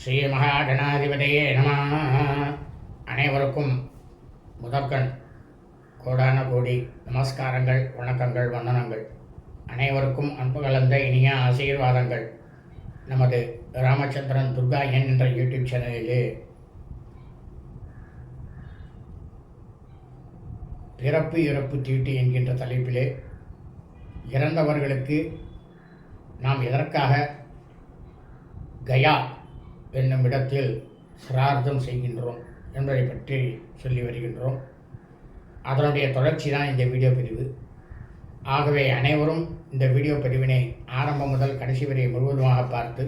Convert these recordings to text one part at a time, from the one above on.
ஸ்ரீ மகாகணாதிபதியே நம. அனைவருக்கும் முதற்கண் கோடான கோடி நமஸ்காரங்கள் வணக்கங்கள் வந்தனங்கள். அனைவருக்கும் அன்பு கலந்த இனிய ஆசீர்வாதங்கள். நமது ராமச்சந்திரன் துர்கா என் என்ற யூடியூப் சேனலிலே பிறப்பு இறப்பு தீட்டு என்கின்ற தலைப்பிலே இறந்தவர்களுக்கு நாம் எதற்காக கயா என்னும் இடத்தில் சிரார்த்தம் செய்கின்றோம் என்பதை பற்றி சொல்லி வருகின்றோம். அதனுடைய தொடர்ச்சி தான் இந்த வீடியோ பிரிவு ஆகவே அனைவரும் இந்த வீடியோ பிரிவினை ஆரம்பம் முதல் கடைசி வரை முழுவதுமாக பார்த்து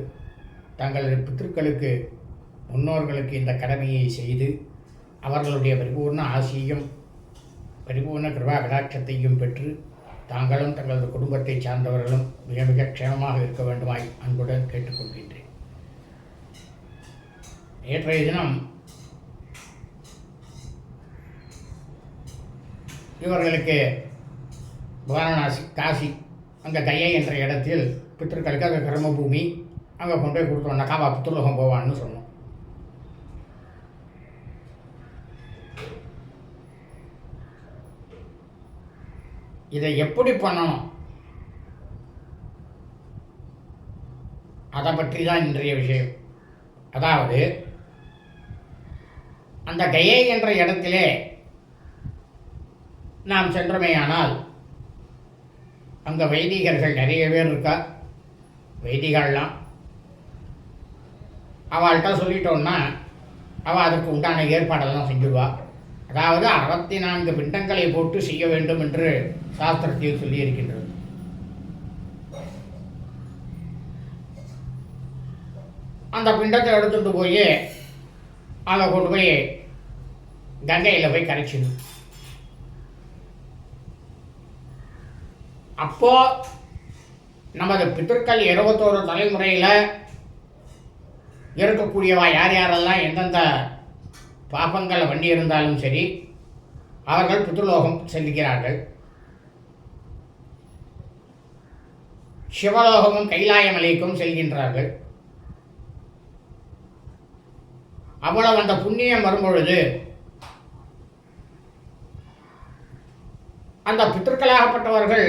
தங்களது பித்திருக்களுக்கு முன்னோர்களுக்கு இந்த கடமையை செய்து அவர்களுடைய பரிபூர்ண ஆசியையும் பரிபூர்ண கிருபா கடாட்சத்தையும் பெற்று தாங்களும் தங்களது குடும்பத்தை சார்ந்தவர்களும் மிக மிக க்ஷேமமாக இருக்க வேண்டுமாய் அன்புடன் கேட்டுக்கொள்கின்றேன். நேற்றைய தினம் இவர்களுக்கு வாரணாசி காசி அங்கே கையை என்ற இடத்தில் பித்தர்களுக்கு அங்கே கர்மபூமி அங்கே கொண்டு போய் கொடுத்தோம்னாக்கா அவள் புத்துலகம் போவான்னு சொன்னோம். இதை எப்படி பண்ணணும்? அதை பற்றி தான் இன்றைய விஷயம். அதாவது அந்த கயை என்ற இடத்திலே நாம் சென்றமையானால் அங்கே வைதிகர்கள் நிறைய பேர் இருக்கா? வைதிகள்லாம். அவள்கிட்ட சொல்லிட்டோன்னா அவள் அதற்கு உண்டான ஏற்பாடெல்லாம் செஞ்சுடுவா அதாவது அறுபத்தி நான்கு பிண்டங்களை போட்டு செய்ய வேண்டும் என்று சாஸ்திரத்தில் சொல்லியிருக்கின்றது. அந்த பிண்டத்தை எடுத்துகிட்டு போய் அதை கொண்டு போய் கங்கையில் போய் கரைச்சிடும் அப்போ நமது பித்தர்கள் இருபத்தோரு தலைமுறையில் இருக்கக்கூடியவா யார் யாரெல்லாம் எந்தெந்த பாப்பங்களை வண்டி இருந்தாலும் சரி அவர்கள் பித்ருலோகம் செல்கிறார்கள். சிவலோகமும் கைலாயமலைக்கும் செல்கின்றார்கள். அவ்வளவு அந்த புண்ணியம் வரும்பொழுது அந்த பித்தர்களாகப்பட்டவர்கள்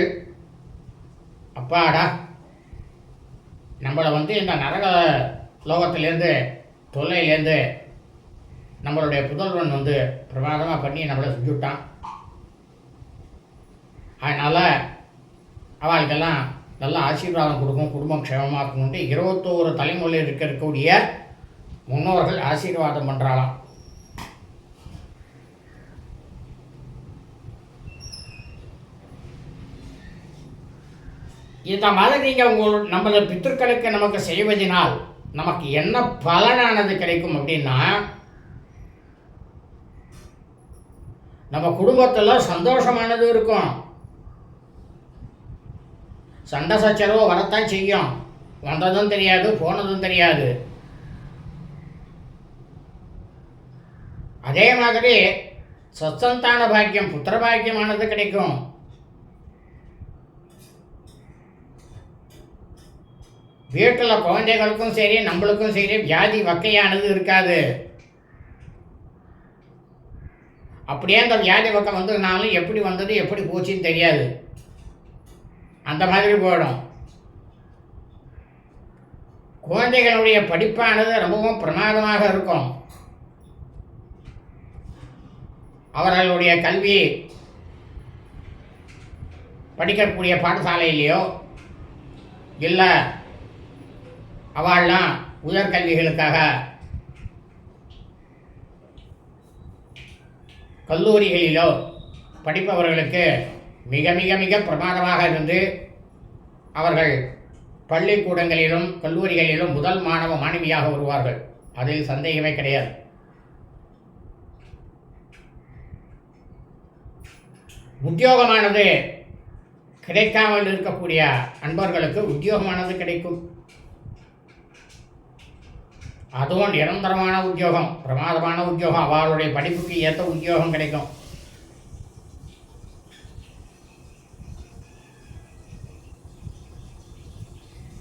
அப்பாடா நம்மளை வந்து இந்த நரக லோகத்திலேருந்து தொல்லையிலேருந்து நம்மளுடைய புதல்வன் வந்து பிரமாதமாக பண்ணி நம்மளை செஞ்சுட்டான் அதனால் அவளுக்கெல்லாம் நல்ல ஆசீர்வாதம் கொடுக்கும் குடும்பம் க்ஷேமமாக இருக்கணும்ட்டு இருபத்தோரு தலைமுறையில் இருக்க இருக்கக்கூடிய முன்னோர்கள் ஆசீர்வாதம் பண்ணுறாளாம் இந்த மாதிரி நீங்கள் உங்கள் நமது பித்தர்களுக்கு நமக்கு செய்வதனால் நமக்கு என்ன பலனானது கிடைக்கும் அப்படின்னா நம்ம குடும்பத்தில் சந்தோஷமானது இருக்கும். சண்டை சச்சரவு வரத்தான் செய்யும். வந்ததும் தெரியாது போனதும் தெரியாது. அதே மாதிரி சத்தந்தான பாக்கியம் புத்திர பாக்கியமானது கிடைக்கும். வீட்டில் குழந்தைகளுக்கும் சரி நம்மளுக்கும் சரி வியாதி வக்கையானது இருக்காது. அப்படியே அந்த வியாதி பக்கம் வந்ததுனாலும் எப்படி வந்தது எப்படி போச்சுன்னு தெரியாது. அந்த மாதிரி போயிடும். குழந்தைகளுடைய படிப்பானது ரொம்பவும் பிரமாதமாக இருக்கும். அவர்களுடைய கல்வி படிக்கக்கூடிய பாடசாலையிலையோ இல்லை அவள்லாம் உயர்கல்விகளுக்காக. கல்லூரிகளிலோ படிப்பவர்களுக்கு மிக மிக மிக பிரமாதமாக இருந்து அவர்கள் பள்ளிக்கூடங்களிலும் கல்லூரிகளிலும் முதல் மாணவ மாணவியாக வருவார்கள். அதில் சந்தேகமே கிடையாது. உத்தியோகமானது கிடைக்காமல் இருக்கக்கூடிய அன்பர்களுக்கு உத்தியோகமானது கிடைக்கும். அதுவும் நிரந்தரமான உத்தியோகம் பிரமாதமான உத்தியோகம். அவளுடைய படிப்புக்கு ஏற்ற உத்தியோகம் கிடைக்கும்.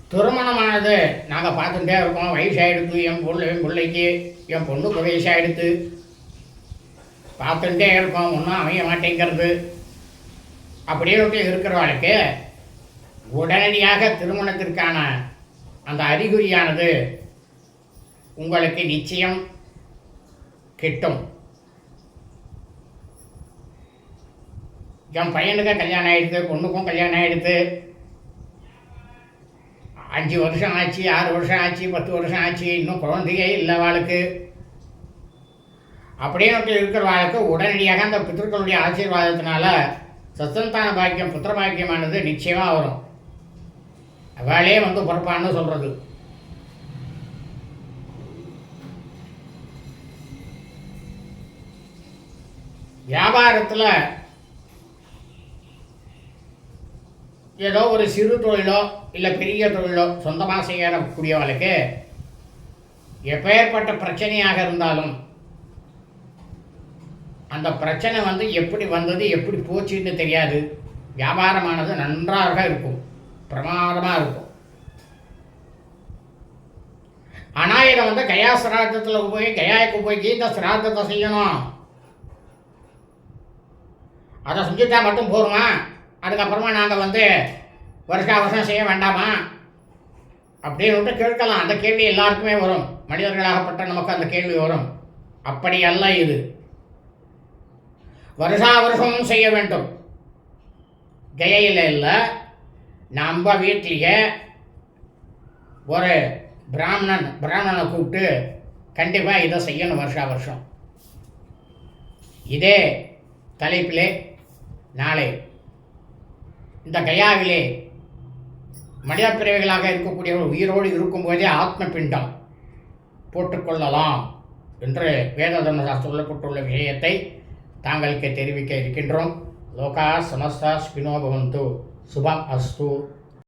திருமணமானது நாங்கள் பார்த்துட்டே இருக்கோம். வயசாகிடுத்து என் பொண்ணு என் பிள்ளைக்கு என் பொண்ணுக்கு வயசாகிடுத்து பார்த்துட்டே இருக்கோம். ஒன்றும் அமைய மாட்டேங்கிறது. அப்படின்னு இருக்கிறவளுக்கு உடனடியாக திருமணத்திற்கான அந்த அறிகுறியானது உங்களுக்கு நிச்சயம் கிட்டும். என் பையனுக்கு கல்யாணம் ஆயிடுது பொண்ணுக்கும் கல்யாணம் ஆயிடுது. அஞ்சு வருஷம் ஆச்சு ஆறு வருஷம் ஆச்சு பத்து வருஷம் ஆச்சு இன்னும் குழந்தையே இல்லை அவளுக்கு. அப்படின்னு இருக்கிறவாளுக்கு உடனடியாக அந்த பித்தர்களுடைய ஆசீர்வாதத்தினால சத்தந்தான பாக்கியம் புத்திர பாக்கியமானது நிச்சயமாக வரும். அவளே வந்து பிறப்பான்னு சொல்கிறது வியாபாரத்தில் ஏதோ ஒரு சிறு தொழிலோ இல்லை பெரிய தொழிலோ சொந்தமாக செய்யக்கூடியவளுக்கு எப்பேற்பட்ட பிரச்சனையாக இருந்தாலும் அந்த பிரச்சனை வந்து எப்படி வந்தது எப்படி போச்சுன்னு தெரியாது. வியாபாரமானது நன்றாக இருக்கும். பிரமாதமாக இருக்கும். ஆனால் இதை வந்து கயா சிராத்தத்தில் போய் கயாவுக்கு போய் கீத சிராதத்தை செய்யணும். அதை செஞ்சுட்டா மட்டும் போருமா அதுக்கப்புறமா நாங்கள் வந்து வருஷா வருஷம் செய்ய வேண்டாமா? அப்படின்னு கேட்கலாம். அந்த கேள்வி எல்லாருக்குமே வரும். மனிதர்களாகப்பட்ட நமக்கு அந்த கேள்வி வரும். அப்படி அல்ல இது. வருஷா வருஷமும் செய்ய வேண்டும். கயையில் இல்லை. நம்ம வீட்டிலேயே ஒரு பிராமணன் பிராமணனை கூப்பிட்டு கண்டிப்பாக இதை செய்யணும் வருஷா வருஷம். இதே தலைப்பிலே நாளை இந்த கயாவிலே மனித பிறவிகளாக இருக்கக்கூடியவர்கள் உயிரோடு இருக்கும்போதே ஆத்ம பிண்டம் போட்டுக்கொள்ளலாம் என்று வேத தர்மசாஸ்திரம் சொல்லப்பட்டுள்ள விஷயத்தை தாங்களுக்கு தெரிவிக்க இருக்கின்றோம். லோகா சமஸ்தா ஸ்பினோ பவந்து. சுபம் அஸ்து.